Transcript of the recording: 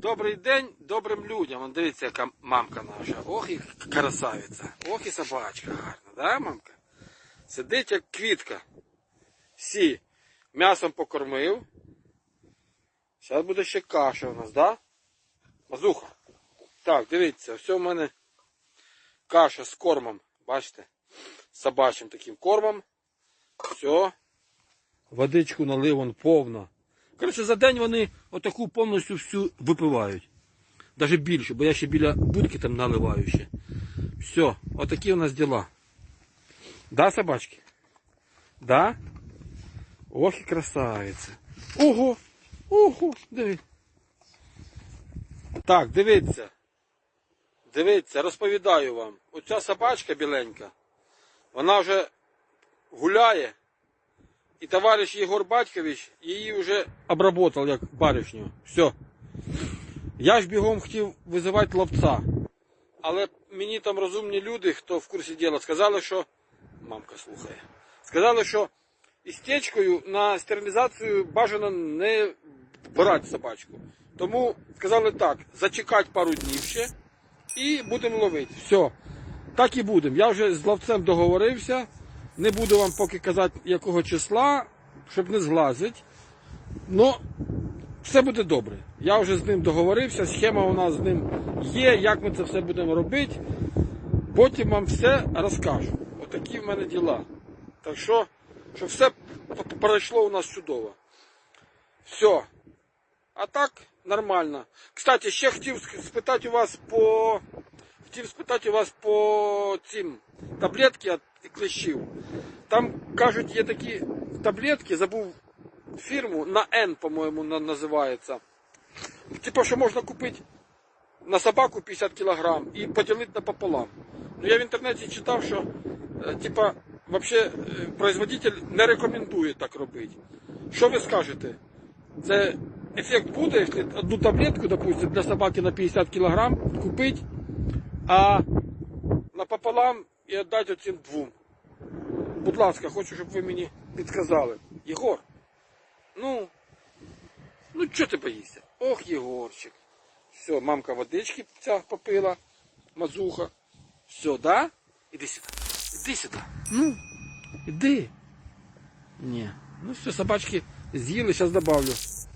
Добрий день добрим людям. Дивіться, яка мамка наша. Ох і красавиця. Ох і собачка гарна, да, мамка? Сидить як квітка. Всі. М'ясом покормив. Зараз буде ще каша у нас, да? Мазуха. Так, дивіться, все в мене каша з кормом. Бачите? Собачим таким кормом. Все. Водичку налив он повно. Коротше, за день вони отаку повністю всю випивають. Даже більше, бо я ще біля будки там наливаю ще. Все, отакі у нас діла. Да, собачки? Да? Ох і красавиця. Ого! Ого! Диви. Так, дивіться. Дивіться, розповідаю вам. Оця собачка біленька, вона вже гуляє. І товариш Єгор Батькович її вже обработав як баришню. Все. Я ж бігом хотів визивати ловця. Але мені там розумні люди, хто в курсі діла, сказали, що. Мамка слухає. Сказали, що істечкою на стерилізацію бажано не брати собачку. Тому сказали так, зачекати пару днів ще і будемо ловити. Все. Так і будемо. Я вже з ловцем договорився. Не буду вам поки казати, якого числа, щоб не зглазить. Ну, все буде добре. Я вже з ним договорився, схема у нас з ним є, як ми це все будемо робити. Потім вам все розкажу. Отакі в мене діла. Так що, щоб все пройшло у нас чудово. Все. А так, нормально. Кстати, ще хотів спитати у вас по. Хотів спитати у вас по цим таблетки від клещів. Там кажуть, є такі таблетки, забув фірму, на N, по-моєму, називається. Типа, що можна купити на собаку 50 кг і поділити напополам. Ну я в інтернеті читав, що е, типа, вообще е, производитель не рекомендує так робити. Що ви скажете? Це ефект буде, якщо одну таблетку, допустим, для собаки на 50 кг купити, а напополам і віддати оцим двом. Будь ласка, хочу, щоб ви мені підказали. Єгор, ну, ну чого ти боїшся? Ох, Єгорчик. Все, мамка водички ця попила, мазуха. Все, да? Іди сюди. Іди сюди. Ну, іди. Ні. Ну все, собачки з'їли, зараз добавлю.